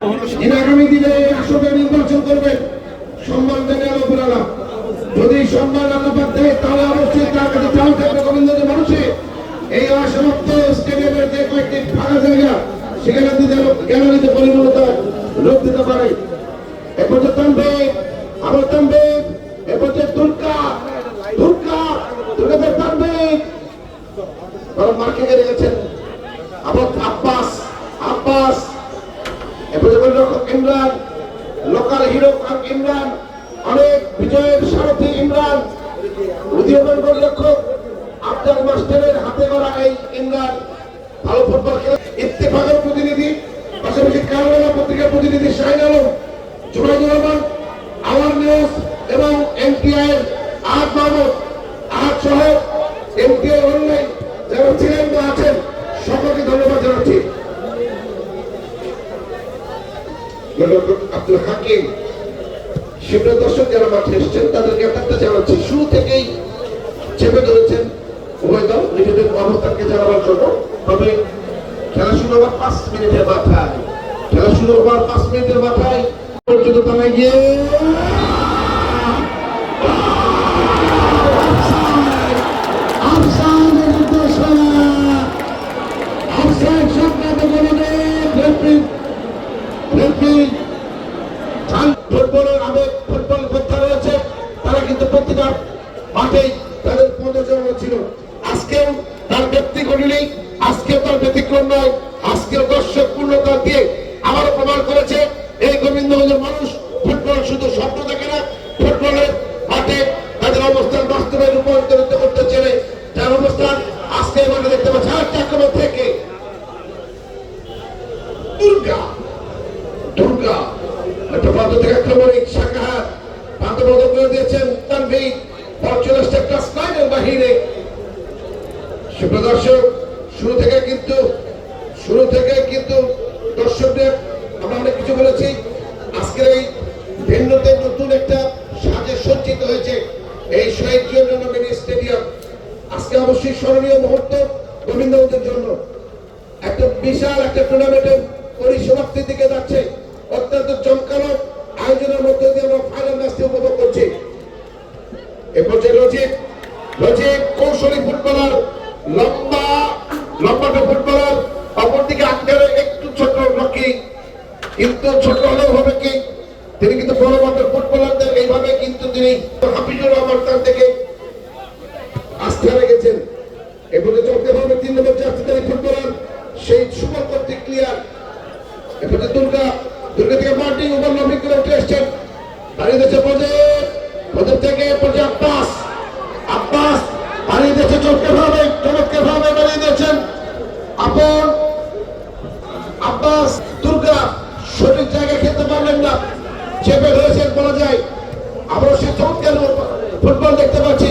আগামী দিনে আসনে নির্বাচন করবেন সম্মান যদি সম্মান আল্লাপাক দেয় তাহলে অবশ্যই তার কাছে চাল থাকবে গোবিন্দদের মানুষে। এই অসমাপ্ত স্টেডিয়ামের যে কয়েকটি ফাঁকা জায়গা, সেখানে দিতে গ্যালারিতে পরিণত রূপ দিতে পারে। এ পর্যন্ত আবার টানবে এ দুর্গা দুর্গা ইমরান, লোকাল হিরো ইমরান, অনেক বিজয়ের সারথি ইমরান। উদীয়মান গোলরক্ষক আফজাল মাস্টারের হাতে গড়া এই ইমরান। ভালো ফুটবল খেলে। ইত্তেফাকের প্রতিনিধি পাশাপাশি কারবালা পত্রিকার প্রতিনিধি শাহিন আলম। জুবাইদুর রহমান আওয়ার নিউজ এবং এনটিআই আহাদ মাহমুদ আব্দুল হাকিম। সুপ্রিয় দর্শক, যারা মাঠে এসছেন, তাদেরকে একটা জানাচ্ছি। শুরু থেকেই চেপে ধরেছেন উভয় নিজেদের অবস্থানকে জানাবার জন্য। তবে খেলা শুরু হওয়ার পাঁচ মিনিটের মাথায়, খেলা শুরু হওয়ার পাঁচ মিনিটের মাথায় পর্যন্ত গিয়ে মাঠেই তাদের পদচারণা ছিল। আজকেও তার ব্যক্তিগত নেই, আজকেও তার ব্যতিক্রম নয়, আজকেও দর্শক পূর্ণতা দিয়ে আবারও প্রমাণ করেছে, এই গোবিন্দগঞ্জের মানুষ ফুটবল শুধু স্বপ্ন দেখে না, ফুটবলের মাঠে তাদের অবস্থান বাস্তবে রূপান্তরিত করতে চলে। যার অবস্থান আজকে মাঠে দেখতে পাচ্ছি। আরেকটা আক্রমণ থেকে দুর্গা দুর্গা একটা প্রান্ত থেকে আক্রমণিক শাখাহাত প্রান্ত বদল করে দিয়েছেন তানভীর। বল চলে একটা স্লাইডের বাহিরে সুপ্রদর্শক শুরু থেকে কিন্তু, শুরু থেকে কিন্তু দর্শকদের আমরা অনেক কিছু বলেছি। আজকের এই ভেন্যুতে নতুন একটা সাজে সজ্জিত হয়েছে এই শহীদ জিয়ন স্টেডিয়াম। আজকে অবশ্যই স্মরণীয় মুহূর্ত গোবিন্দগঞ্জের জন্য। একটা বিশাল একটা টুর্নামেন্টের পরিসমাপ্তির দিকে যাচ্ছে। অত্যন্ত জমকালো কিন্তু ছোট হলেও হবে কি? তিনি কিন্তু বড় মাপের ফুটবলারদের এইভাবে কিন্তু তিনি হাফিজুর রহমান তার থেকে আস্থা রেখেছেন। এবারে চলতে হবে তিন নম্বর জাতীয় ফুটবলার সেই সুপার কর্তৃক ক্লিয়ার এবারে দুর্গা দুর্গা থেকে মার্টিন ওভার লম্বি করে উঠে এসছেন। দিয়েছে পদে পদের থেকে পদে আব্বাস। আব্বাস দিয়েছে ভাবে ভাবে বানিয়ে দিয়েছেন। আপন, আব্বাস। চেপে রয়েছেন বলা যায় আমরা সে চমৎকার ফুটবল দেখতে পাচ্ছি।